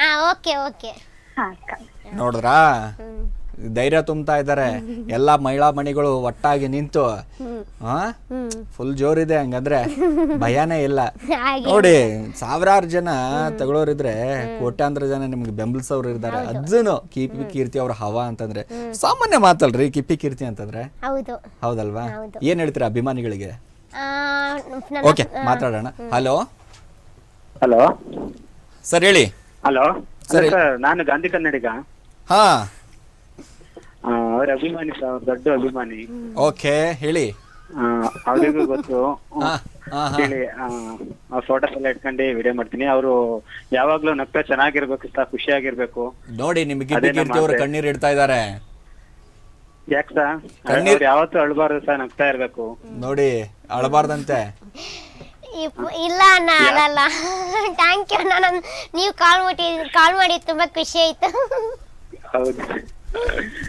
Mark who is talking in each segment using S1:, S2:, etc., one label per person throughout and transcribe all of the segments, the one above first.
S1: ಹಾ okay okay.
S2: ಹಾ ಅಕ್ಕ.
S3: ನೋಡಿದ್ರಾ? ಧೈರ್ಯ ತುಂಬ್ತಾ ಇದ್ದಾರೆ. ಎಲ್ಲಾ ಮಹಿಳಾ ಮಣಿಗಳು ಒಟ್ಟಾಗಿ ನಿಂತು ಫುಲ್ ಜೋರಿದೆ ಹಂಗಂದ್ರೆ ಭಯನೇ ಇಲ್ಲ. ನೋಡಿ ಸಾವಿರಾರು ಜನ ತಗೊಳ್ಳೋರಿದ್ರೆ ಕೋಟ್ಯಾಂತರ ಜನ ನಿಮ್ಗೆ ಬೆಂಬಲಿಸೋರು ಇದ್ದಾರೆ ಅದನ್ನು ಕಿಪಿ ಕೀರ್ತಿ ಅವ್ರ ಹವಾ ಅಂತಂದ್ರೆ. ಸಾಮಾನ್ಯ ಮಾತಲ್ರಿ ಕಿಪಿ ಕೀರ್ತಿ ಅಂತಂದ್ರೆ?
S1: ಹೌದು.
S3: ಹೌದಲ್ವಾ?
S1: ಹೌದು.
S3: ಏನ್ ಹೇಳ್ತೀರಾ ಅಭಿಮಾನಿಗಳಿಗೆ?
S1: ಆ,
S3: ಓಕೆ ಮಾತಾಡೋಣ. ಹಲೋ
S4: ಹಲೋ
S3: ಸರ್ ಹೇಳಿ.
S4: ಹಲೋ
S3: ಸರಿ.
S4: ಸರ್ ನಾನು ಗಾಂಧಿ ಕನ್ನಡಿಗ.
S3: ಹಾ.
S4: ಆ, ಅವ್ರ ಅಭಿಮಾನಿ ಸರ್ ಅವ್ರ ದೊಡ್ಡ ಅಭಿಮಾನಿ.
S3: ಓಕೆ ಹೇಳಿ.
S4: ಆ, ಅವ್ರಿಗೂ ಗೊತ್ತು.
S3: ಹಾ ಹಾ ಹಾ.
S4: ಹೇಳಿ ಫೋಟೋಸ್ ಎಲ್ಲ ಇಟ್ಕೊಂಡು ವಿಡಿಯೋ ಮಾಡ್ತೀನಿ. ಅವರು ಯಾವಾಗ್ಲೂ ನಗ್ತಾ ಚೆನ್ನಾಗಿರ್ಬೇಕು ಸರ್ ಖುಷಿಯಾಗಿರ್ಬೇಕು.
S3: ನೋಡಿ ನಿಮ್ಗೆ ಕಿಪ್ಪಿ
S4: ಅದೇ ನಮ್ಮ
S3: ಕೀರ್ತಿ ಅವರು
S4: ಆಸೆ.
S3: ಕಣ್ಣೀರ್ ಇಡ್ತಾ ಇದ್ದಾರೆ.
S4: ಯಾಕೆ ಸರ್
S3: ಕಣ್ಣೀರ್-
S4: ಯಾವತ್ತೂ ಅಳ್ಬಾರ್ದು ಸರ್ ನಗ್ತಾ ಇರ್ಬೇಕು.
S3: ನೋಡಿ ಅಳಬಾರ್ದಂತೆ.
S1: ಇಲ್ಲ ಅಣ್ಣ ಅಲ್ಲಲ್ಲ ಥ್ಯಾಂಕ್ ಯು ಅಣ್ಣ ನನ್ ನೀವು ಕಾಲ್ ಮಾಡಿ ಕಾಲ್ ಮಾಡಿ ತುಂಬಾ ಖುಷಿ ಆಯ್ತು.
S4: ಹೌದು.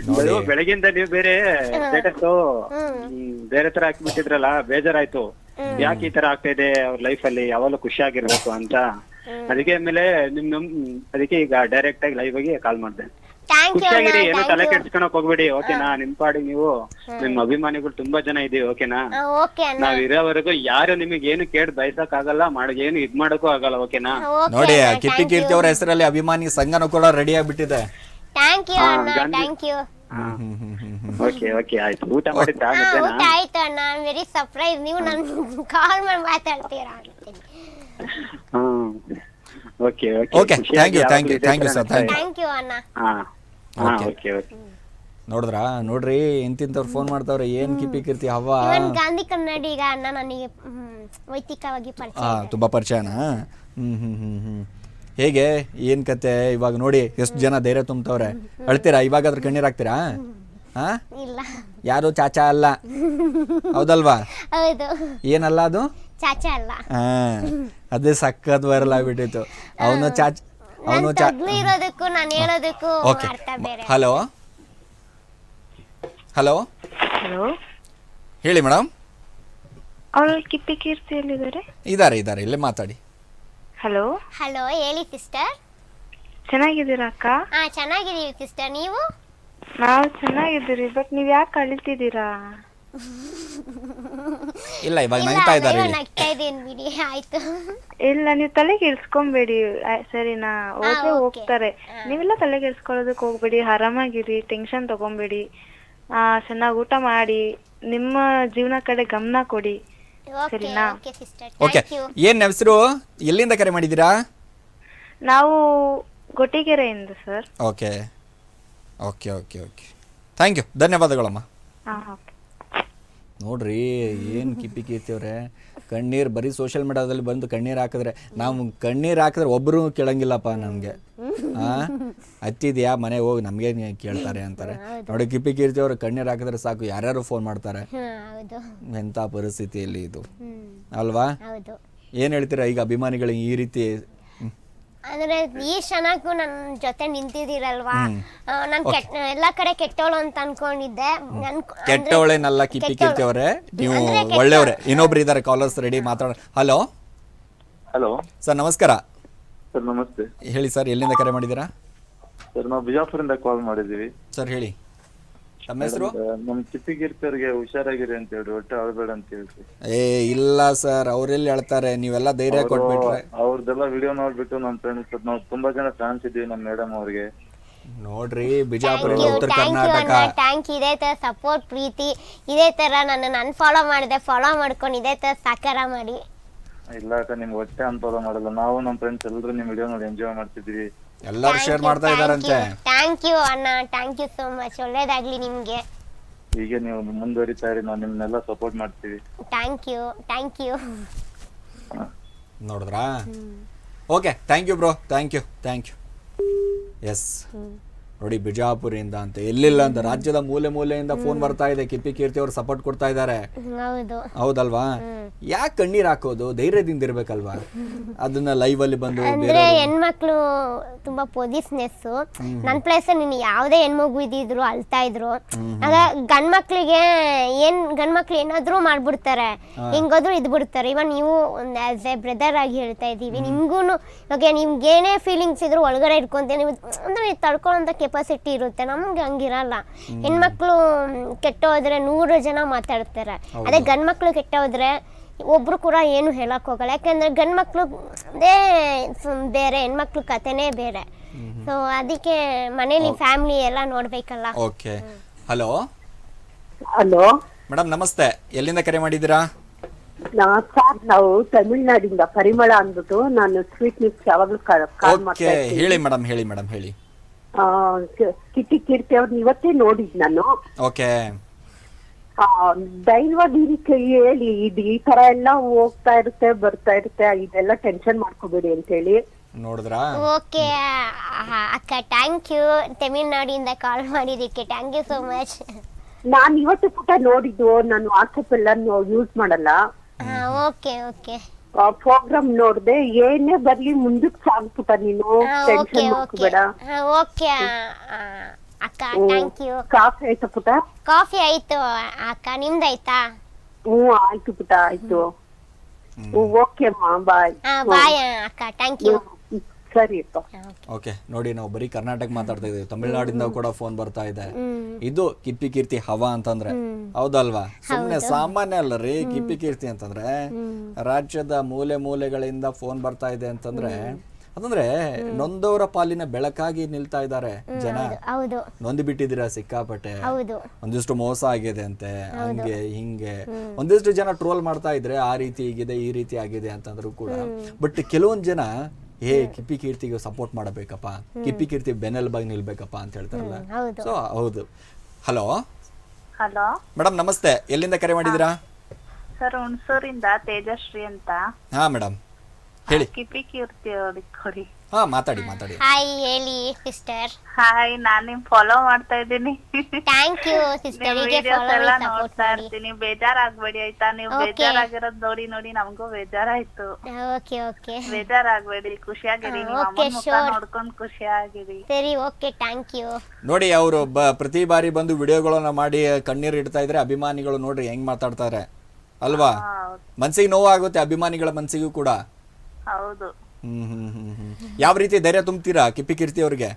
S3: ನೋಡಿ.
S4: ಅದು ಬೆಳಗಿಂದ ನೀವು ಬೇರೆ ಸ್ಟೇಟಸ್ ಬೇರೆ ತರ ಹಾಕ್ಬಿಟ್ಟಿದ್ರಲ್ಲ ಬೇಜಾರಾಯ್ತು. ಯಾಕೆ ಈ ತರ ಆಗ್ತಾ ಇದೆ ಅವ್ರ ಲೈಫ್ ಅಲ್ಲಿ? ಯಾವಾಗಲೂ ಖುಷಿಯಾಗಿರ್ಬೇಕು ಅಂತ. ಅದಕ್ಕೆ ಆಮೇಲೆ ನಿಮ್ ನಮ್ ಅದಕ್ಕೆ ಈಗ ಡೈರೆಕ್ಟ್ ಆಗಿ ಲೈವ್ ಆಗಿ ಕಾಲ್ ಮಾಡ್ದೆ.
S1: ಥ್ಯಾಂಕ್ ಯು
S4: ಖುಷಿಯಾಗಿರಿ ಏನು ತಲೆ
S1: ಥ್ಯಾಂಕ್ ಯು
S4: ಕೆಡ್ಸ್ಕೊಳಕ್ ಹೋಗ್ಬೇಡಿ ಓಕೆನಾ? ನಿಮ್ ಪಾಡಿ ನೀವು ನಿಮ್ ಅಭಿಮಾನಿಗಳು ತುಂಬಾ ಜನ ಇದೀವಿ ಓಕೆನಾ?
S1: ಓಕೆ ಅಣ್ಣ.
S4: ನಾವ್ ಇರೋವರೆಗೂ ಯಾರು ನಿಮಗೆ ಏನು ಕೇಳ್ ಬಯಸಕ್ ಆಗಲ್ಲ ಮಾಡ ಏನು ಇದ್ ಮಾಡಕ್ಕೂ ಆಗಲ್ಲ ಓಕೆನಾ?
S1: ಓಕೆ
S3: ನೋಡಿ ಕಿಟ್ಟಿ ಕಿಪ್ಪಿ ಕೀರ್ತಿ ಅವರ ಹೆಸರಲ್ಲಿ ಅಭಿಮಾನಿ ಸಂಘನೂ ಕೂಡ ರೆಡಿ ಆಗ್ಬಿಟ್ಟಿದೆ.
S1: ಥ್ಯಾಂಕ್ ಯು
S4: ಹಾ,
S1: ಅಣ್ಣ
S4: Gandhi-
S1: thank you
S3: hmm hmm hmm hmm hmm.
S4: Okay okay ಆಯ್ತು. ಊಟ ಮಾಡಿದ್ದ
S1: ಹಾ ಊಟ
S4: ಮಧ್ಯಾಹ್ನ
S1: ಆಯ್ತು ಅಣ್ಣ ವೆರಿ ಸರ್ಪ್ರೈಸ್ ನೀವು ನನ್ ಕಾಲ್ ಮಾಡಿ ಮಾತಾಡ್ತೀರಾ ಅಂತೀನಿ.
S4: ಹ್ಮ್. Okay
S3: okay. Thank you thank you thank you sir thank you.
S1: Thank you ಅಣ್ಣ.
S4: ಹಾ. ಹಾ
S3: Okay.
S4: Okay okay.
S3: ನೋಡಿದ್ರಾ? ನೋಡ್ರಿ ಇಂತಿಂತವ್ರು ಫೋನ್ ಮಾಡ್ತಾವ್ರೆ ಏನ್ ಕಿಪಿ ಕಿರ್ತಿ ಹವಾ
S1: ಇವನ್ ಗಾಂಧಿ ಕನ್ನಡಿಗ ಅಣ್ಣ ನನಗೆ ಹ್ಮ್, ವೈಯಕ್ತಿಕವಾಗಿ ಪರಿಚಯ
S3: ಹಾ ತುಂಬಾ ಪರಿಚಯನಾ? ಹ್ಮ್ ಹ್ಮ್ ಹ್ಮ್ ಹ್ಮ್. ಹೇಗೆ? ಏನ್ ಕತೆ? ಇವಾಗ ನೋಡಿ ಎಷ್ಟು ಜನ ಧೈರ್ಯ ತುಂಬ್ತವ್ರೆ. ಅಳ್ತೀರಾ? ಇವಾಗ ಅದ್ರ ಕಣ್ಣೀರ್ ಹಾಕ್ತೀರಾ? ಹಾ?
S1: ಇಲ್ಲ.
S3: ಯಾರು? ಚಾಚಾ ಅಲ್ಲ? ಹೌದಲ್ವಾ?
S1: ಹೌದು.
S3: ಏನಲ್ಲ ಅದು?
S1: ಚಾಚಾ ಅಲ್ಲ.
S3: ಹಾ ಅದೇ ಸಖತ್ ವೈರಲ್ ಆಗ್ಬಿಟ್ಟಿತ್ತು. ಅವನು ಚಾಚ್ ಅವನು
S1: ಇರೋದಕ್ಕೂ ನಾನು ಹೇಳೋದಕ್ಕೂ
S3: ಓಕೆ.
S1: ಅರ್ಥ ಬೇರೆ.
S3: ಹಲೋ? ಹಲೋ?
S2: ಹಲೋ?
S3: ಹೇಳಿ ಮೇಡಮ್
S2: ಅವ್ರು ಕಿಪ್ಪಿ ಕೀರ್ತಿ ಎಲ್ಲಿದ್ದಾರೆ?
S3: ಇದಾರೆ ಇದಾರೆ. ಇಲ್ಲೇ ಮಾತಾಡಿ.
S2: ಹಲೋ?
S1: ಹಲೋ ಹೇಳಿ ಸಿಸ್ಟರ್.
S2: ಚೆನ್ನಾಗಿದ್ದೀರಾ ಅಕ್ಕ?
S1: ಹಾ ಚೆನ್ನಾಗಿದೀವಿ ಸಿಸ್ಟರ್. ನೀವು?
S2: ನಾವು ಚೆನ್ನಾಗಿದ್ದೀರಿ ಬಟ್ ನೀವ್ ಯಾಕೆ ಅಳಿತಿದ್ದೀರಾ?
S3: ಇಲ್ಲ ಇವಾಗ
S1: ಇಲ್ಲ
S3: ನಗ್ತಾ ಇದ್ದಾರೆ ಹೇಳಿ
S1: ನಗ್ತಾ ಇದೀನಿ ಬಿಡಿ ಆಯ್ತು.
S2: ಇಲ್ಲ ನೀವು ತಲೆಗೆ ಇಡ್ಸ್ಕೊಂಬೇಡಿ ಸರಿನಾ?
S1: ಓಕೆ
S2: ಹೋಗ್ತಾರೆ. ನೀವೆಲ್ಲ ತಲೆಗೆ ಇಡ್ಸ್ಕೊಳ್ಳೋದಕ್ಕೆ ಹೋಗ್ಬೇಡಿ ಆರಾಮಾಗಿರಿ ಟೆನ್ಷನ್ ತಗೊಂಬೇಡಿ. ಆ ಚೆನ್ನಾಗಿ ಊಟ ಮಾಡಿ ನಿಮ್ಮ ಜೀವನ ಕಡೆ ಗಮನ ಕೊಡಿ.
S1: ಓಕೆ
S2: ಸರಿನಾ?
S1: Okay sister
S3: okay.
S1: Thank you
S3: ಏನ್ ಹೆಸರು ಎಲ್ಲಿಂದ ಕರೆ ಮಾಡಿದ್ದೀರಾ?
S2: ನಾವು ಗೊಟ್ಟಿಗೆರೆಯಿಂದ sir
S3: okay. Okay okay okay. Thank you ಧನ್ಯವಾದಗಳಮ್ಮ.
S2: ಹಾ ಓಕೆ.
S3: ನೋಡ್ರಿ ಏನು ಕಿಪ್ಪಿ ಕೀರ್ತಿಯವ್ರೆ ಕಣ್ಣೀರು ಬರೀ ಸೋಷಿಯಲ್ ಮೀಡಿಯಾದಲ್ಲಿ ಬಂದು ಕಣ್ಣೀರು ಹಾಕಿದ್ರೆ ನಾವು ಕಣ್ಣೀರು ಹಾಕಿದ್ರೆ ಒಬ್ಬರು ಕೇಳಂಗಿಲ್ಲಪ್ಪ ನಮಗೆ. ಹಾಂ ಹತ್ತಿದ್ಯಾ? ಮನೆಗೆ ಹೋಗಿ ನಮಗೆ ಕೇಳ್ತಾರೆ ಅಂತಾರೆ. ನೋಡಿ ಕಿಪ್ಪಿ ಕೀರ್ತಿಯವರು ಕಣ್ಣೀರು ಹಾಕಿದ್ರೆ ಸಾಕು ಯಾರ್ಯಾರು ಫೋನ್ ಮಾಡ್ತಾರೆ? ಎಂಥ ಪರಿಸ್ಥಿತಿಯಲ್ಲಿ ಇದು? ಅಲ್ವಾ? ಏನು ಹೇಳ್ತೀರಾ? ಈಗ ಅಭಿಮಾನಿಗಳಿಗೆ ಈ ರೀತಿ.
S1: ಅಂದ್ರೆ ಈ ಕ್ಷಣಕ್ಕೂ ನನ್ನ ಜೊತೆ ನಿಂತಿದ್ದೀರಲ್ವಾ? ನಾನು ಕೆಟ್ಟ ಎಲ್ಲಾ ಕಡೆ ಕೆಟ್ಟವಳು ಅಂತ ಅನ್ಕೊಂಡಿದ್ದೆ. ನನ್
S3: ಕೆಟ್ಟವಳೇನಲ್ಲ ಕಿಪ್ಪಿ ಕೀರ್ತಿಯವ್ರೆ ನೀವು ಒಳ್ಳೆಯವ್ರೆ. ಇನ್ನೊಬ್ರು ಇದ್ದಾರೆ ಕಾಲರ್ಸ್ ರೆಡಿ ಮಾತಾಡ ಹಲೋ
S5: ಹಲೋ
S3: ಸರ್ ನಮಸ್ಕಾರ.
S5: ಸರ್ ನಮಸ್ತೆ.
S3: ಹೇಳಿ ಸರ್ ಎಲ್ಲಿಂದ ಕರೆ ಮಾಡಿದ್ದೀರಾ?
S5: ಸರ್ ನಾವು ಬಿಜಾಪುರಿಂದ ಕಾಲ್ ಮಾಡಿದ್ದೀವಿ.
S3: ಸರ್ ಹೇಳಿ. ತಮ್ಮ ಹೆಸರು?
S5: ನಮ್ ಚಿಪ್ಪಿಗಿರ್ತವ್ರಿಗೆ ಹುಷಾರಾಗಿರಿ ಅಂತ ಹೇಳಿ ಒಟ್ಟೆ ಅಳ್ಬೇಡ ಅಂತ ಹೇಳ್ರಿ
S3: ಏ ಇಲ್ಲ ಸರ್ ಅವ್ರೆಲ್ಲಿ ಹೇಳ್ತಾರೆ? ನೀವೆಲ್ಲ ಧೈರ್ಯ ಕೊಟ್ಬಿಟ್ರೆ.
S5: ಅವ್ರದ್ದೆಲ್ಲ ವಿಡಿಯೋ ನೋಡ್ಬಿಟ್ಟು ನಮ್ ಫ್ರೆಂಡ್ಸ್ ನಾವು ತುಂಬಾ ಜನ ಫ್ಯಾನ್ಸ್ ಇದೀವಿ ನಮ್ ಮೇಡಮ್ ಅವ್ರಿಗೆ.
S3: ನೋಡ್ರಿ
S1: ಬಿಜಾಪುರ
S3: ಬಿಜಾಪುರಿಂದ ಉತ್ತರ ಕರ್ನಾಟಕ.
S1: ಥ್ಯಾಂಕ್ ಇದೇ ತರ ಸಪೋರ್ಟ್ ಪ್ರೀತಿ ಇದೇ ತರ ನನ್ನನ್ನು ಅನ್ಫಾಲೋ ಮಾಡಿದೆ ಫಾಲೋ ಮಾಡ್ಕೊಂಡು ಇದೇ ತರ ಸಾಕಾರ ಮಾಡಿ.
S5: ಇಲ್ಲ ಅಕ್ಕ ನಿಮ್ಗೆ ಹೊಟ್ಟೆ ಅನ್ಫಾಲೋ ಮಾಡಲ್ಲ. ನಾವು ನಮ್ ಫ್ರೆಂಡ್ಸ್ ಎಲ್ಲರೂ ನಿಮ್ಮ ವಿಡಿಯೋ ನೋಡಿ ಎಂಜಾಯ್ ಮಾಡ್ತಿದ್ವಿ.
S3: ಎಲ್ಲರೂ ಶೇರ್ ಮಾಡ್ತಾ ಇದ್ದಾರಂತೆ.
S1: ಥ್ಯಾಂಕ್ ಯು ಅಣ್ಣ. ಥ್ಯಾಂಕ್ ಯು ಸೋ ಮಚ್ ಒಳ್ಳೇದಾಗ್ಲಿ ನಿಮ್ಗೆ.
S5: ಈಗ ನೀವು ಮುಂದುವರಿತಾ ಇರಿ. ನಾವು ನಿಮ್ಮನ್ನೆಲ್ಲ ಸಪೋರ್ಟ್ ಮಾಡ್ತೀವಿ.
S1: ಥ್ಯಾಂಕ್ ಯು ಥ್ಯಾಂಕ್ ಯು
S3: ನೋಡಿದ್ರಾ? Okay thank you bro thank you thank you yes ನೋಡಿ ಬಿಜಾಪುರಿಂದ ಅಂತ. ಎಲ್ಲಿಲ್ಲ ಅಂತ. ರಾಜ್ಯದ ಮೂಲೆ ಮೂಲೆಯಿಂದ ಫೋನ್ ಬರ್ತಾ ಇದೆ. ಕಿಪ್ಪಿ ಕೀರ್ತಿ ಅವ್ರು ಸಪೋರ್ಟ್ ಕೊಡ್ತಾ ಇದ್ದಾರೆ.
S1: ಹೌದು.
S3: ಹೌದಲ್ವಾ? ಯಾಕೆ ಕಣ್ಣೀರ್ ಹಾಕೋದು? ಧೈರ್ಯದಿಂದ ಇರ್ಬೇಕಲ್ವಾ? ಅದನ್ನ ಲೈವ್ ಅಲ್ಲಿ ಬಂದು
S1: ಅಂದ್ರೆ ಹೆಣ್ಮಕ್ಳು ತುಂಬಾ ಪೊಸಿಸ್ನೆಸ್ ನನ್ ಪ್ಲೇಸ್ ನೀನು ಯಾವ್ದೇ ಹೆಣ್ಮಗು ಇದ್ರು ಅಳ್ತಾ ಇದ್ರು. ಆಗ ಗಂಡ್ ಮಕ್ಳಿಗೆ ಏನ್ ಗಂಡ್ ಮಕ್ಳು ಏನಾದ್ರೂ ಮಾಡ್ಬಿಡ್ತಾರೆ. ಹೆಂಗಾದ್ರೂ ಇದ್ ಬಿಡ್ತಾರೆ. ಇವಾಗ ನೀವು ಒಂದ್ ಆಸ್ ಎ ಬ್ರದರ್ ಆಗಿ ಹೇಳ್ತಾ ಇದೀವಿ. ನಿಮ್ಗೂನು ಇವಾಗ ನಿಮ್ಗೆ ಏನೇ ಫೀಲಿಂಗ್ಸ್ ಇದ್ರು ಒಳಗಡೆ ಇಟ್ಕೊಂತೀವಿ ನೀವು ಅಂದ್ರೆ ಕೆಪಾಸಿಟಿ ಇರುತ್ತೆ ನಮ್ಗೆ ಹಂಗಿರಲ್ಲ. ಹೆಣ್ಮಕ್ಳು ಕೆಟ್ಟ ಹೋದ್ರೆ ನೂರು ಜನ ಮಾತಾಡ್ತಾರೆ. ಅದೇ ಗಂಡ್ ಮಕ್ಳು ಕೆಟ್ಟ ಹೋದ್ರೆ ಒಬ್ರು ಕೂಡ ಏನು ಹೇಳಕ್ ಹೋಗಲ್ಲ. ಯಾಕಂದ್ರೆ ಗಂಡ್ ಮಕ್ಳು ಅದೇ ಬೇರೆ ಹೆಣ್ಮಕ್ಳು ಕತೆನೇ ಬೇರೆ. ಸೊ ಅದಕ್ಕೆ ಮನೇಲಿ ಫ್ಯಾಮಿಲಿ ಎಲ್ಲ ನೋಡ್ಬೇಕಲ್ಲ.
S3: ಓಕೆ. ಹಲೋ?
S6: ಹಲೋ?
S3: ಮೇಡಮ್ ನಮಸ್ತೆ. ಎಲ್ಲಿಂದ ಕರೆ ಮಾಡಿದ್ದೀರಾ?
S6: ಸರ್ ನಾವು ತಮಿಳ್ನಾಡಿಂದ ಪರಿಮಳ ಅಂದ್ಬಿಟ್ಟು ನಾನು ಸ್ವೀಟ್ ನ್ಯೂಸ್ ಯಾವಾಗ್ಲೂ ಕಾಲ್ ಮಾಡ್ತಾ
S3: ಓಕೆ ಹೇಳಿ ಮೇಡಮ್ ಹೇಳಿ ಮೇಡಮ್ ಹೇಳಿ.
S6: ಕಿಟ್ಟಿ ಕೀರ್ತಿ ಅವ್ರನ್ನ ಇವತ್ತೇ ನೋಡಿದ್ ನಾನು.
S3: ಓಕೆ.
S6: ರೀತಿ ಹೇಳಿ ಇದು ಈ ತರ ಎಲ್ಲ ಹೋಗ್ತಾ ಇರುತ್ತೆ ಬರ್ತಾ ಇರುತ್ತೆ ಇದೆಲ್ಲ ಟೆನ್ಷನ್ ಮಾಡ್ಕೋಬೇಡಿ ಅಂತ ಹೇಳಿ
S3: ನೋಡಿದ್ರಾ?
S1: ಓಕೆ. ಅಕ್ಕ ಥ್ಯಾಂಕ್ ಯು ತಮಿಳ್ನಾಡಿಂದ ಕಾಲ್ ಮಾಡಿದಕ್ಕೆ ಥ್ಯಾಂಕ್ ಯು ಸೋ ಮಚ್
S6: ನಾನು ಇವತ್ತು ಪುಟ ನೋಡಿದ್ದು ನಾನು ವಾಟ್ಸಪ್ ಎಲ್ಲ ಯೂಸ್ ಮಾಡಲ್ಲ.
S1: Okay okay.
S6: ಪ್ರೋಗ್ರಾಮ್ ನೋಡ್ದೆ ಏನೇ ಬರ್ಲಿ ಮುಂದಕ್ ಸಾಗ್ಬಿಟ ನೀನು. ಟೆನ್ಷನ್ ಮಾಡ್ಕೋಬೇಡ
S1: ಓಕೆ ಅಕ್ಕ ಥ್ಯಾಂಕ್ ಯು
S6: ಕಾಫಿ ಆಯ್ತಾ ಪುಟ
S1: ಕಾಫಿ ಆಯ್ತು ಅಕ್ಕ ನಿಮ್ದಾಯ್ತಾ?
S6: ಹ್ಮ್ ಆಯ್ತು ಪುಟ ಆಯ್ತು. ಓಕೆ ಅಮ್ಮ ಬಾಯ್
S1: ಬಾಯ್ ಅಕ್ಕ ಥ್ಯಾಂಕ್ ಯು
S6: ಸರಿ
S3: ಓಕೆ ನೋಡಿ ನಾವು ಬರೀ ಕರ್ನಾಟಕ ಮಾತಾಡ್ತಾ ಇದೀವಿ ತಮಿಳ್ನಾಡಿಂದ ಕೂಡ ಫೋನ್ ಬರ್ತಾ ಇದೆ. ಇದು ಕಿಪ್ಪಿ ಕೀರ್ತಿ ಹವಾ ಅಂತಂದ್ರೆ. ಹೌದಲ್ವಾ? ಸುಮ್ನೆ ಸಾಮಾನ್ಯ ಅಲ್ಲ ರೀ ಕಿಪ್ಪಿ ಕೀರ್ತಿ ಅಂತಂದ್ರೆ. ರಾಜ್ಯದ ಮೂಲೆ ಮೂಲೆಗಳಿಂದ ಫೋನ್ ಬರ್ತಾ ಇದೆ ಅಂತಂದ್ರೆ ಅಂತಂದ್ರೆ ನೊಂದವರ ಪಾಲಿನ ಬೆಳಕಾಗಿ ನಿಲ್ತಾ ಇದ್ದಾರೆ ಜನ.
S1: ಹೌದು
S3: ನೊಂದು ಬಿಟ್ಟಿದ್ದೀರಾ ಸಿಕ್ಕಾಪಟ್ಟೆ?
S1: ಹೌದು.
S3: ಒಂದಿಷ್ಟು ಮೋಸ ಆಗಿದೆ ಅಂತೆ ಹಂಗೆ ಹಿಂಗೆ. ಒಂದಿಷ್ಟು ಜನ ಟ್ರೋಲ್ ಮಾಡ್ತಾ ಇದ್ರೆ ಆ ರೀತಿ ಹೀಗಿದೆ ಈ ರೀತಿ ಆಗಿದೆ ಅಂತಂದ್ರು ಕೂಡ. ಬಟ್ ಕೆಲವೊಂದ್ ಜನ ಏ ಕಿಪ್ಪಿ ಕೀರ್ತಿಗೆ ಸಪೋರ್ಟ್ ಮಾಡಬೇಕಪ್ಪ. ಕಿಪ್ಪಿ ಕೀರ್ತಿ ಬೆನ್ನೆಲುಬಾಗಿ ನಿಲ್ಬೇಕಪ್ಪ ಅಂತ ಹೇಳ್ತಾರಲ್ಲ.
S1: ಹೌದು.
S3: ಸೊ ಹೌದು. ಹಲೋ
S2: ಹಲೋ
S3: ಮೇಡಮ್ ನಮಸ್ತೆ. ಎಲ್ಲಿಂದ ಕರೆ ಮಾಡಿದಿರಾ
S2: ಸರ್ ಹುಣಸೂರಿಂದ ತೇಜಶ್ರೀ ಅಂತ.
S3: ಹಾ ಮೇಡಮ್ ಹೇಳಿ. ಹಾ ಮಾತಾಡಿ ಮಾತಾಡಿ.
S1: ಹಾಯ್ ಹೇಳಿ ಸಿಸ್ಟರ್
S2: ಹಾಯ್ ನಾನ್ ನಿಮ್ ಫಾಲೋ ಮಾಡ್ತಾ ಇದ್ದೀನಿ.
S1: Thank you sister
S2: videos
S1: follow
S2: ಎಲ್ಲ
S1: ಸಪೋರ್ಟ್
S2: ನೋಡ್ತಾ ಇರ್ತೀನಿ. ಬೇಜಾರಾಗ್ಬೇಡಿ ಆಯ್ತಾ? ನೀವು. ಬೇಜಾರಾಗಿರೋದ್ ನೋಡಿ ನೋಡಿ ನಮಗೂ ಬೇಜಾರಾಯ್ತು.
S1: ಓಕೆ ಓಕೆ
S2: ಬೇಜಾರಾಗ್ಬೇಡಿ ಖುಷಿಯಾಗಿರಿ. ನಿಮ್ಮ
S1: okay,
S2: ಅಮ್ಮನ್ ಮುಖ. ನೋಡ್ಕೊಂಡ್ ಖುಷಿಯಾಗಿರಿ.
S1: ಸರಿ ಓಕೆ ಥ್ಯಾಂಕ್ ಯು
S3: ನೋಡಿ ಅವರು ಪ್ರತಿ ಬಾರಿ ಬಂದು ವಿಡಿಯೋಗಳನ್ನ ಮಾಡಿ ಕಣ್ಣೀರು ಇಡ್ತಾ ಇದ್ರೆ ಅಭಿಮಾನಿಗಳು ನೋಡ್ರಿ ಹೆಂಗ್ ಮಾತಾಡ್ತಾರೆ. ಅಲ್ವಾ? ಮನ್ಸಿಗೆ ನೋವು ಆಗುತ್ತೆ ಅಭಿಮಾನಿಗಳ ಮನ್ಸಿಗೂ ಕೂಡ.
S2: ಹೌದು.
S3: ಹ್ಮ್ ಹ್ಮ್ ಹ್ಮ್ ಹ್ಮ್. ಯಾವ ರೀತಿ ಧೈರ್ಯ ತುಂಬ್ತೀರಾ ಕಿಪ್ಪಿ ಕಿರ್ತಿ ಅವ್ರಿಗೆ?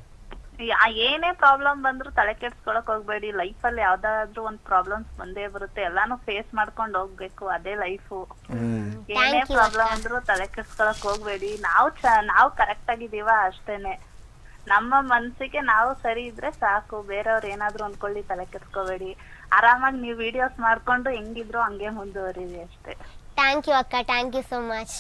S2: ಯಾ- ಏನೇ ಪ್ರಾಬ್ಲಮ್ ಬಂದ್ರು ತಲೆ ಕೆಡ್ಸ್ಕೊಳಕ್ ಹೋಗ್ಬೇಡಿ. ಲೈಫ್ ಅಲ್ಲಿ ಯಾವ್ದಾದ್ರು ಒಂದ್ ಪ್ರಾಬ್ಲಮ್ಸ್ ಬಂದೇ ಬರುತ್ತೆ. ಎಲ್ಲಾನು ಫೇಸ್ ಮಾಡ್ಕೊಂಡ್ ಹೋಗ್ಬೇಕು. ಅದೇ ಲೈಫ್
S3: ಹ್ಮ್.
S2: ಏನೇ
S1: Thank you,
S2: ಪ್ರಾಬ್ಲಮ್ ಅಂದ್ರು ತಲೆ ಕೆಡ್ಸ್ಕೊಳಕ್ ಹೋಗ್ಬೇಡಿ. ನಾವು ಚ ನಾವು ಕರೆಕ್ಟ್ ಆಗಿದೀವ ಅಷ್ಟೇನೆ. ನಮ್ಮ ಮನ್ಸಿಗೆ ನಾವು ಸರಿ ಇದ್ರೆ ಸಾಕು. ಬೇರೆಯವ್ರು ಏನಾದ್ರು ಅನ್ಕೊಳ್ಳಿ ತಲೆ ಕೆಡ್ಸ್ಕೋಬೇಡಿ. ಆರಾಮಾಗಿ ನೀವು ವಿಡಿಯೋಸ್ ಮಾಡ್ಕೊಂಡು ಹೆಂಗಿದ್ರು ಹಂಗೆ ಮುಂದುವರಿರಿ ಅಷ್ಟೇ.
S1: ಥ್ಯಾಂಕ್ ಯು ಅಕ್ಕ. ಥ್ಯಾಂಕ್ ಯು ಸೋ ಮಚ್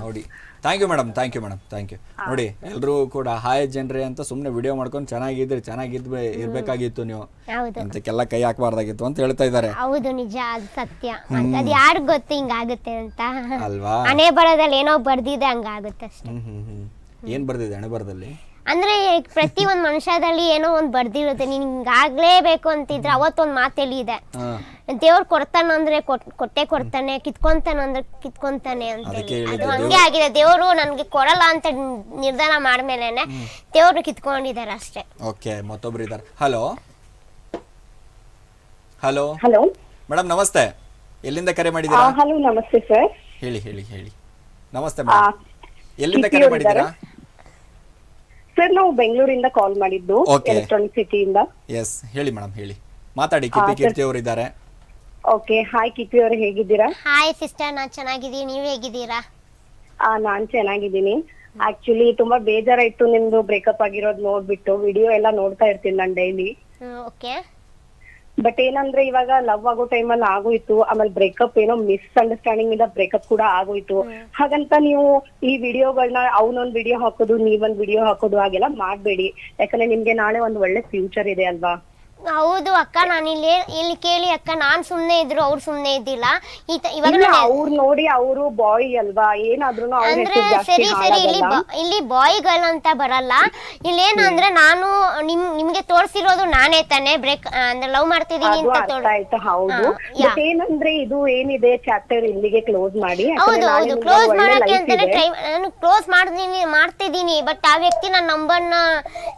S3: ನೋಡಿ. Thank you madam thank you madam thank you ನೋಡಿ ಎಲ್ಲರೂ ಕೂಡ ಹಾಯ್ ಜನರೇ ಅಂತ ಸುಮ್ಮನೆ ವಿಡಿಯೋ ಮಾಡ್ಕೊಂಡು ಚೆನ್ನಾಗಿದ್ರಿ ಚೆನ್ನಾಗಿದ್ ಇರ್ಬೇಕಾಗಿತ್ತು ನೀವು.
S1: ಹೌದು.
S3: ಇಂತಕ್ಕೆಲ್ಲ ಕೈ ಹಾಕಬಾರ್ದಾಗಿತ್ತು ಅಂತ ಹೇಳ್ತಾ ಇದ್ದಾರೆ.
S1: ಹೌದು ನಿಜ. ಅದು ಸತ್ಯ. ಅದು ಯಾರಿಗ್ ಗೊತ್ತು ಹಿಂಗಾಗುತ್ತೆ ಅಂತ?
S3: ಅಲ್ವಾ?
S1: ಹಣೆ ಬರೋದಲ್ಲಿ ಏನೋ ಬರ್ದಿದೆ ಹಂಗಾಗುತ್ತೆ ಅಷ್ಟೇ.
S3: ಹ್ಮ್ ಹ್ಮ್ ಹ್ಮ್. ಏನ್ ಬರ್ದಿದೆ ಹಣೆ ಬರದಲ್ಲಿ?
S1: ಅಂದ್ರೆ ಪ್ರತಿ ಒಂದ್ ಮನುಷ್ಯದಲ್ಲಿ ಏನೋ ಒಂದ್ ಬರ್ದಿರುತ್ತೆ. ನೀನ್ ಹಿಂಗಾಗ್ಲೇಬೇಕು ಅಂತಿದ್ರೆ ಅವತ್ತೊಂದ್ ಮಾತೆಲ್ಲಿ ಇದೆ ದೇವ್ರ ಕೊಡ್ತಾನಂದ್ರೆ ಕೊಟ್- ಕೊಟ್ಟೆ ಕೊಡ್ತಾನೆ ಕಿತ್ಕೊಂತಾನಂದ್ರೆ ಕಿತ್ಕೊಂತಾನೆ ಅಂತ
S3: ಅದಕ್ಕೆ
S1: ಹೇಳಿ.
S3: ಹೇಳಿದ್ದು
S1: ಅದು ಹಂಗೆ ಆಗಿದೆ. ದೇವ್ರು ನನ್ಗೆ ಕೊಡಲ್ಲ ಅಂತ ನಿರ್ಧಾರ ಮಾಡ್ಮೇಲೆನೆ ದೇವ್ರು ಕಿತ್ಕೊಂಡಿದ್ದಾರೆ ಅಷ್ಟೇ.
S3: ಓಕೆ ಮತ್ತೊಬ್ರು ಇದ್ದಾರೆ. ಹಲೋ? ಹಲೋ?
S6: ಹಲೋ?
S3: ಮೇಡಮ್ ನಮಸ್ತೆ. ಎಲ್ಲಿಂದ ಕರೆ ಮಾಡಿದ್ದೀರಾ?
S6: ಹಲೋ ನಮಸ್ತೆ ಸರ್.
S3: ಹೇಳಿ ಹೇಳಿ ಹೇಳಿ. ನಮಸ್ತೆ ಮೇಡಮ್. ಎಲ್ಲಿಂದ ಕರೆ ಮಾಡಿದ್ದೀರಾ?
S6: ಸರ್ ನಾವು ಬೆಂಗಳೂರಿಂದ ಕಾಲ್ ಮಾಡಿದ್ದು
S3: Okay.
S6: ಎಲೆಕ್ಟ್ರಾನಿಕ್ ಸಿಟಿಯಿಂದ
S3: ಎಸ್ ಹೇಳಿ ಮೇಡಮ್ ಹೇಳಿ. ಮಾತಾಡಿ ಕಿಪಿ ಕೀರ್ತಿ ಅವರು ಇದ್ದಾರೆ
S6: ಓಕೆ ಹಾಯ್ ಕಿಪಿ ಅವರು ಹೇಗಿದ್ದೀರಾ?
S1: ಹಾಯ್ ಸಿಸ್ಟರ್ ನಾನು ಚೆನ್ನಾಗಿದ್ದೀನಿ. ನೀವು ಹೇಗಿದ್ದೀರಾ?
S6: ಆ, ನಾನ್ ಚೆನ್ನಾಗಿದ್ದೀನಿ. ಆಕ್ಚುಲಿ ತುಂಬಾ ಬೇಜಾರಾಯ್ತು ನಿಮ್ದು ಬ್ರೇಕಪ್ ಆಗಿರೋದ್ ನೋಡ್ಬಿಟ್ಟು. ವಿಡಿಯೋ ಎಲ್ಲ ನೋಡ್ತಾ ಇರ್ತೀನಿ ನಾನು ಡೈಲಿ
S1: ಓಕೆ
S6: ಬಟ್ ಏನಂದ್ರೆ ಇವಾಗ ಲವ್ ಆಗೋ ಟೈಮಲ್ಲಿ ಆಗೋಯ್ತು ಆಮೇಲೆ ಬ್ರೇಕಪ್ ಏನೋ ಮಿಸ್ ಅಂಡರ್ಸ್ಟ್ಯಾಂಡಿಂಗ್ ಇಂದ ಬ್ರೇಕಪ್ ಕೂಡ ಆಗೋಯ್ತು. ಹಾಗಂತ ನೀವು ಈ ವಿಡಿಯೋಗಳನ್ನ ಅವನೊಂದ್ ವಿಡಿಯೋ ಹಾಕೋದು ನೀವೊಂದ್ ವಿಡಿಯೋ ಹಾಕೋದು ಹಾಗೆಲ್ಲ ಮಾಡ್ಬೇಡಿ. ಯಾಕಂದ್ರೆ ನಿಮ್ಗೆ ನಾಳೆ ಒಂದ್ ಒಳ್ಳೆ ಫ್ಯೂಚರ್ ಇದೆ ಅಲ್ವಾ?
S1: ಹೌದು ಅಕ್ಕ ನಾನು ಇಲ್ಲಿ ಇಲ್ಲಿ ಕೇಳಿ ಅಕ್ಕ ನಾನ್ ಸುಮ್ನೆ ಇದ್ರು ಅವ್ರು ಸುಮ್ನೆ ಇದ್ದಿಲ್ಲ. ಈ ತ- ಇವಾಗ
S6: ಇಲ್ಲ
S1: ನಾನು
S6: ಅವ್ರು ನೋಡಿ ಅವರು ಬಾಯ್ ಅಲ್ವಾ? ಏನಾದ್ರೂ ಅವ್ರ
S1: ಅಂದ್ರೆ
S6: ಹೆಸರು ಜಾಸ್ತಿ
S1: ಸರಿ ಸರಿ ಇಲ್ಲಿ
S6: ಹಾಳಾಗಲ್ಲ.
S1: ಬ- ಇಲ್ಲಿ ಬಾಯ್ ಗರ್ಲ್ ಅಂತ ಬರಲ್ಲ. ಇಲ್ಲಿ ಏನಂದ್ರೆ ನಾನು ನಿಮ್ ನಿಮ್ಗೆ ತೋರಿಸಿರೋದು ನಾನೇ ತಾನೇ. ಬ್ರೇಕ್ ಅಂದ್ರೆ ಲವ್ ಮಾಡ್ತಿದೀನಿ
S6: ಅದು
S1: ಅಂತ
S6: ಅರ್ಥ
S1: ತೋರ್
S6: ಆಯ್ತು ಹೌದು.
S1: ಹಾ, ಯಾ.
S6: ಬಟ್ ಏನಂದ್ರೆ ಇದು ಏನಿದೆ ಚಾಪ್ಟರ್ ಇಲ್ಲಿಗೆ ಕ್ಲೋಸ್ ಮಾಡಿ? ಯಾಕಂದ್ರೆ
S1: ಹೌದು
S6: ನಾಳೆ
S1: ಹೌದು.
S6: ನಿಮ್ಗೆ
S1: ಕ್ಲೋಸ್
S6: ಒಳ್ಳೆ
S1: ಮಾಡಕ್ಕೆ
S6: life
S1: ಅಂತಾನೆ
S6: ಇದೆ.
S1: ಟ್ರೈ ನಾನು ಕ್ಲೋಸ್ ಮಾಡ್ತೀನಿ ಮಾಡ್ತಿದ್ದೀನಿ ಬಟ್ ಆ ವ್ಯಕ್ತಿ ನನ್ನ ನಂಬರ್ನ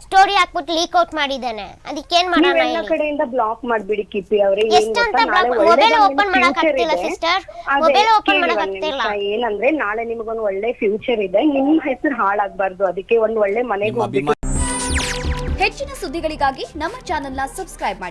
S1: ಸ್ಟೋರಿ ಹಾಕ್ಬಿಟ್ಟು ಲೀಕ್ ಔಟ್ ಮಾಡಿದ್ದಾನೆ. ಅದಕ್ಕೇನ್ ಮಾಡೋಣ ಹೇಳಿ.
S6: ಕಡೆಯಿಂದ ಬ್ಲಾಕ್ ಮಾಡ್ಬಿಡಿ ಕಿಪಿ ಅವ್ರೆ ಏನ್
S1: ಎಷ್ಟಂತ ಮಾಡಕ್ ಆಗ್ತಿಲ್ಲ open
S6: ಕೇಳಿ
S1: ಮಾಡಕ್
S6: ಒಂದ್
S1: ಆಗ್ತಿಲ್ಲ.
S6: ಏನಂದ್ರೆ ನಾಳೆ ನಿಮ್ಗೊಂದ್ ಒಳ್ಳೆ ಫ್ಯೂಚರ್ ಇದೆ. ನಿಮ್ ಹೆಸರು ಹಾಳಾಗ್ಬಾರ್ದು. ಅದಕ್ಕೆ ಒಂದ್ ಒಳ್ಳೆ ಮನೆಗೆ
S3: ಹೋಗ್ಬೇಕು
S7: ಹೆಚ್ಚಿನ ಸುದ್ದಿಗಳಿಗಾಗಿ ನಮ್ಮ ಚಾನೆಲ್ನ ಸಬ್ಸ್ಕ್ರೈಬ್ ಮಾಡಿ.